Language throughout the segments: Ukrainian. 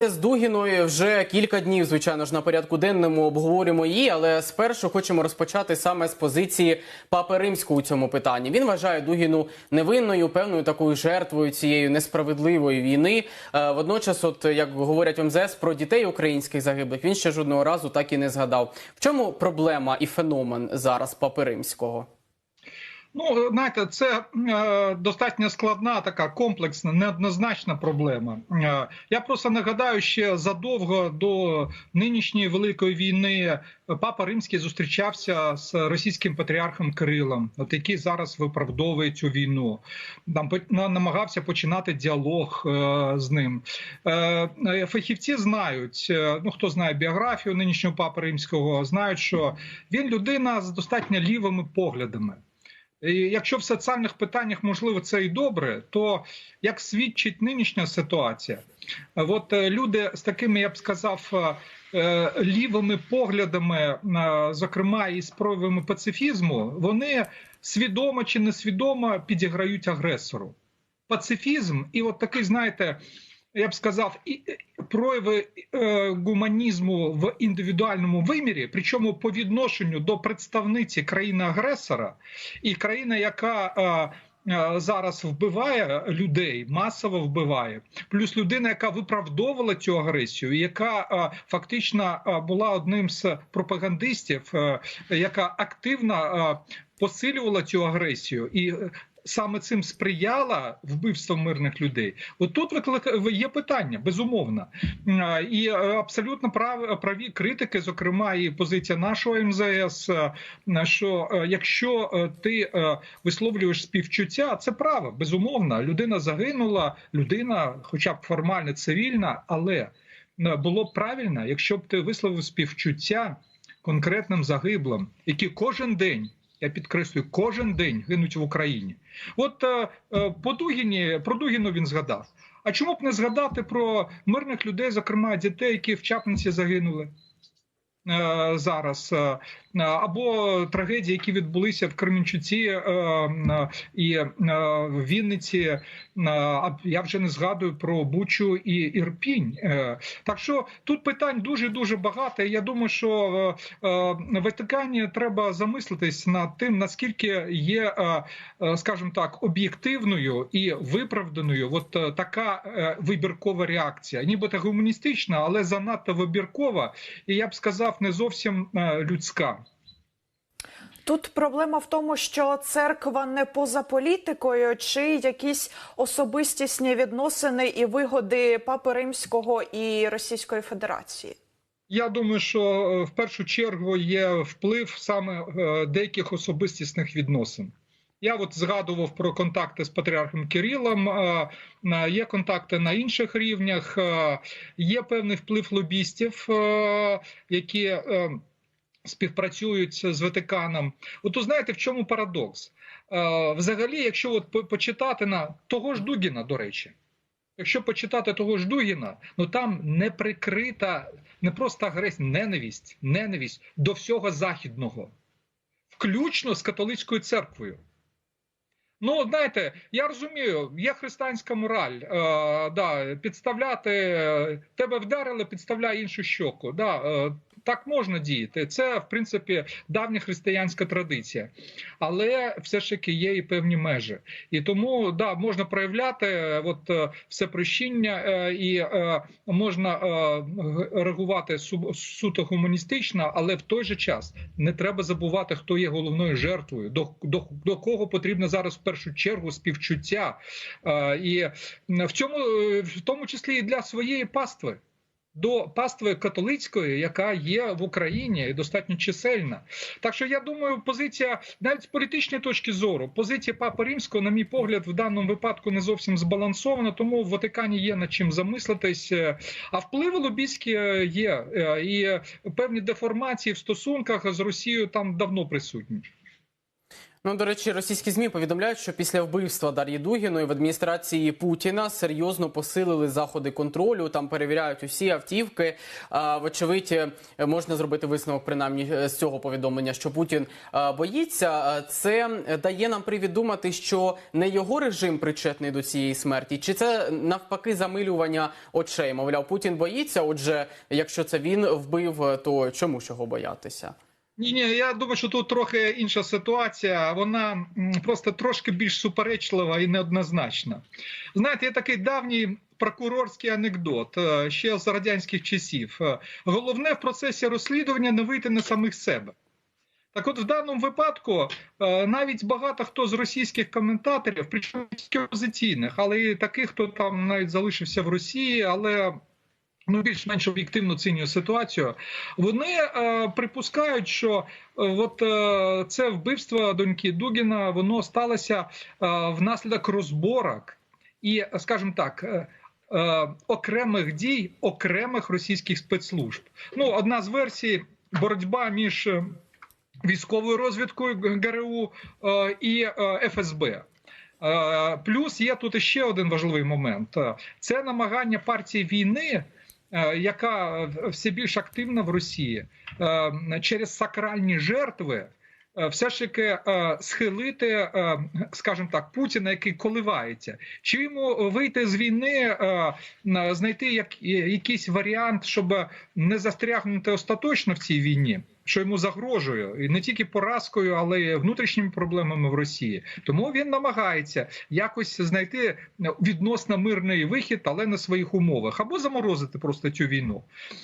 З Дугіною вже кілька днів, звичайно ж, на порядку денному обговорюємо її, але спершу хочемо розпочати саме з позиції Папи Римського у цьому питанні. Він вважає Дугіну невинною, певною такою жертвою цієї несправедливої війни. Е, Водночас, от як говорять МЗС про дітей українських загиблих, він ще жодного разу так і не згадав. В чому проблема і феномен зараз Папи Римського? Ну, знаєте, це е, достатньо складна, така комплексна, неоднозначна проблема. Е, я просто нагадаю, ще задовго до нинішньої великої війни папа Римський зустрічався з російським патріархом Кирилом, от який зараз виправдовує цю війну. Там намагався починати діалог е, з ним. Е, е, фахівці знають, е, ну хто знає біографію нинішнього папи римського, знають, що він людина з достатньо лівими поглядами. І Якщо в соціальних питаннях можливо це і добре, то як свідчить нинішня ситуація, от е, люди з такими, я б сказав, е, е, лівими поглядами, е, зокрема і з проявами пацифізму, вони свідомо чи несвідомо підіграють агресору. Пацифізм, і от такий, знаєте, я б сказав, і і прояви е, гуманізму в індивідуальному вимірі, причому по відношенню до представниці країни-агресора і країни, яка е, е, зараз вбиває людей, масово вбиває, плюс людина, яка виправдовувала цю агресію, яка е, фактично е, була одним з пропагандистів, е, яка активно е, посилювала цю агресію і. Саме цим сприяла вбивству мирних людей. От тут виклик- є питання, безумовно. І е, абсолютно прав, праві критики, зокрема, і позиція нашого МЗС, е, що е, якщо ти висловлюєш співчуття, це право, безумовно. Людина загинула, людина, хоча б формально цивільна, але було б правильно, якщо б ти висловив співчуття конкретним загиблим, які кожен день. Я підкреслюю, кожен день гинуть в Україні. От е, е, по Дугіні, про Дугіну він згадав. А чому б не згадати про мирних людей, зокрема дітей, які в Чапниці загинули е, зараз, або трагедії, які відбулися в Кременчуці е, е, і е, в Вінниці. Е, я вже не згадую про Бучу і Ірпінь. Е, Так що тут питань дуже дуже багато. Я думаю, що е, е, Ватикані треба замислитись над тим, наскільки є, е, е, скажімо так, об'єктивною і виправданою от е, така е, вибіркова реакція, нібито гуманістична, але занадто вибіркова, і я б сказав, не зовсім е, людська. Тут проблема в тому, що церква не поза політикою, чи якісь особистісні відносини і вигоди Папи Римського і Російської Федерації. Я думаю, що е, в першу чергу є вплив саме е, деяких особистісних відносин. Я от згадував про контакти з патріархом Кирилом, е, є контакти на інших рівнях, є певний вплив лобістів, які співпрацюють з Ватиканом. От знаєте, в чому парадокс? Е, Взагалі, якщо от почитати на того ж Дугіна, до речі, якщо почитати того ж Дугіна, ну там не прикрита не просто агресія, ненависть, ненависть до всього західного, включно з католицькою церквою. Ну, знаєте, я розумію, є християнська мораль. Е, да, підставляти е, тебе вдарили, підставляй іншу щоку. Да, е, так можна діяти. Це, в принципі, давня християнська традиція. Але все ж таки є і певні межі. І тому да, можна проявляти е, от, е, все прощіння е, і можна реагувати суто гуманістично, але в той же час не треба забувати, хто є головною жертвою, до, до, до кого потрібно зараз в першу чергу співчуття. І в цьому в тому числі і для своєї пастви. До пастви католицької, яка є в Україні і достатньо чисельна, так що я думаю, позиція навіть з політичної точки зору, позиція Папи Римського, на мій погляд, в даному випадку не зовсім збалансована, тому в Ватикані є над чим замислитись. А впливи лобійські є, Е, і певні деформації в стосунках з Росією там давно присутні. Ну, до речі, російські змі повідомляють, що після вбивства Дар'ї Дугіної в адміністрації Путіна серйозно посилили заходи контролю. Там перевіряють усі автівки. Вочевидь, можна зробити висновок, принаймні е, з цього повідомлення, що Путін боїться. Це дає нам привід думати, що не його режим причетний до цієї смерті, чи це навпаки замилювання очей. Мовляв, Путін боїться. Отже, якщо це він вбив, то чому ж його боятися? Ні, ні, я думаю, що тут трохи інша ситуація. Вона просто трошки більш суперечлива і неоднозначна. Знаєте, є такий давній прокурорський анекдот е, ще з радянських часів. Е, Головне в процесі розслідування не вийти на самих себе. Так, от в даному випадку е, навіть багато хто з російських коментаторів, причому опозиційних, але й таких, хто там навіть залишився в Росії, але ну більш-менш об'єктивно оцінює ситуацію. Вони е, припускають, що е, от е, це вбивство доньки Дугіна воно сталося е, внаслідок розборок і, скажімо так. Окремих дій окремих російських спецслужб. Ну, одна з версій боротьба між військовою розвідкою ГРУ і ФСБ. Плюс є тут ще один важливий момент: це намагання партії війни, яка все більш активна в Росії, е, через сакральні жертви. е, Все ж таки е, схилити, е, скажімо так, Путіна, який коливається, чи йому вийти з війни, е, на- знайти якийсь варіант, щоб не застрягнути остаточно в цій війні, що йому загрожує і не тільки поразкою, але й внутрішніми проблемами в Росії. Тому він намагається якось знайти відносно мирний вихід, але на своїх умовах, або заморозити просто цю війну.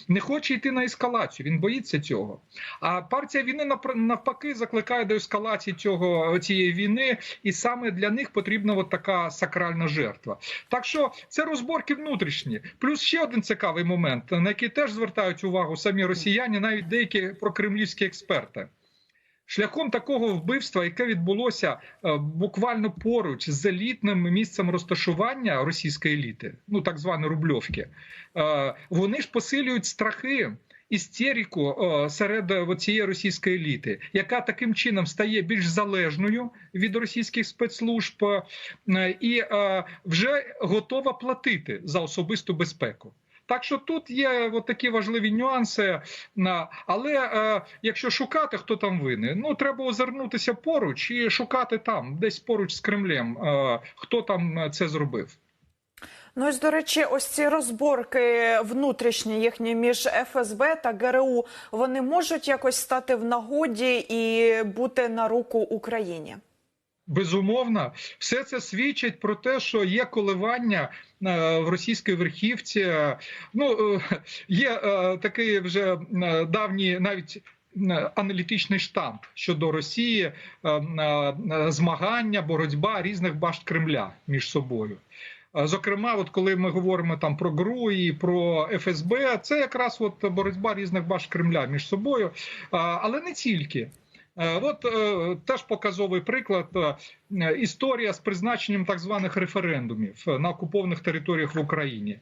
Не хоче йти на ескалацію. Він боїться цього. А партія війни навпаки закликає до ескалації цього цієї війни, і саме для них потрібна от така сакральна жертва. Так що це розборки внутрішні. Плюс ще один цікавий момент, на який теж звертають увагу самі росіяни, навіть деякі прокремлівські експерти. Шляхом такого вбивства, яке відбулося е, буквально поруч з елітним місцем розташування російської еліти, ну так званої рубльовки, е, вони ж посилюють страхи. Істеріку е, серед цієї російської еліти, яка таким чином стає більш залежною від російських спецслужб і вже готова платити за особисту безпеку. Так що тут є от такі важливі нюанси. Але е, якщо шукати, хто там винен, ну треба озирнутися поруч і шукати там, десь поруч з Кремлем, е, хто там е, це зробив. Ну ось, до речі, ось ці розборки внутрішні їхні між ФСБ та ГРУ, вони можуть якось стати в нагоді і бути на руку Україні. Безумовно, все це свідчить про те, що є коливання е, в російській верхівці. Ну е, є е, такий вже давній навіть. Аналітичний штамп щодо Росії, змагання, боротьба різних башт Кремля між собою. Зокрема, от коли ми говоримо там про ГРУ і про ФСБ, це якраз от боротьба різних башт Кремля між собою, але не тільки. Е, От е, теж показовий приклад е, історія з призначенням так званих референдумів на окупованих територіях в Україні.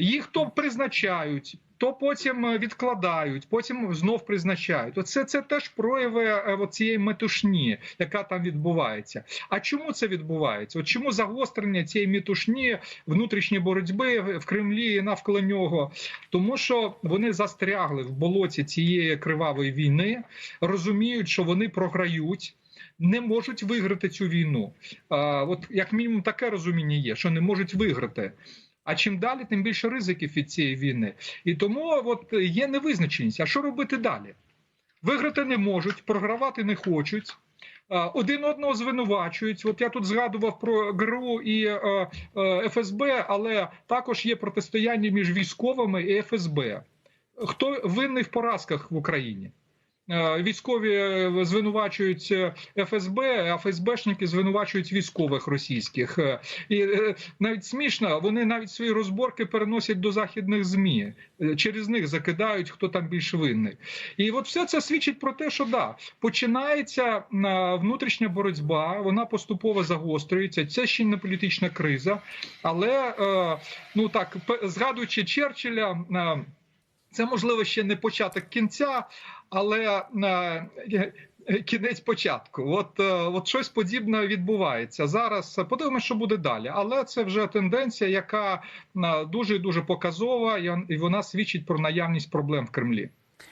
Їх то призначають, то потім е, відкладають, потім знов призначають. Оце це теж прояви е, цієї метушні, яка там відбувається. А чому це відбувається? От чому загострення цієї метушні внутрішньої боротьби в Кремлі і навколо нього? Тому що вони застрягли в болоті цієї кривавої війни, розуміють, що вони програють. Не можуть виграти цю війну. А, от як мінімум таке розуміння є, що не можуть виграти. А чим далі, тим більше ризиків від цієї війни. І тому от є невизначеність. А що робити далі? Виграти не можуть, програвати не хочуть. Один одного звинувачують. От я тут згадував про ГРУ і е, е, ФСБ, але також є протистояння між військовими і ФСБ. Хто винний в поразках в Україні? Е, Військові е, звинувачують е, ФСБ, а ФСБшники звинувачують військових російських. І навіть смішно, вони навіть свої розборки переносять до західних змі. Через них закидають, хто там більш винний. І от все це свідчить про те, що да, починається внутрішня боротьба, вона поступово загострюється. Це ще не політична криза, але ну так, згадуючи Черчилля. це можливо ще не початок кінця, але е, кінець початку. От, е, от щось подібне відбувається зараз. Подивимося, що буде далі. Але це вже тенденція, яка е, дуже дуже показова, і вона свідчить про наявність проблем в Кремлі.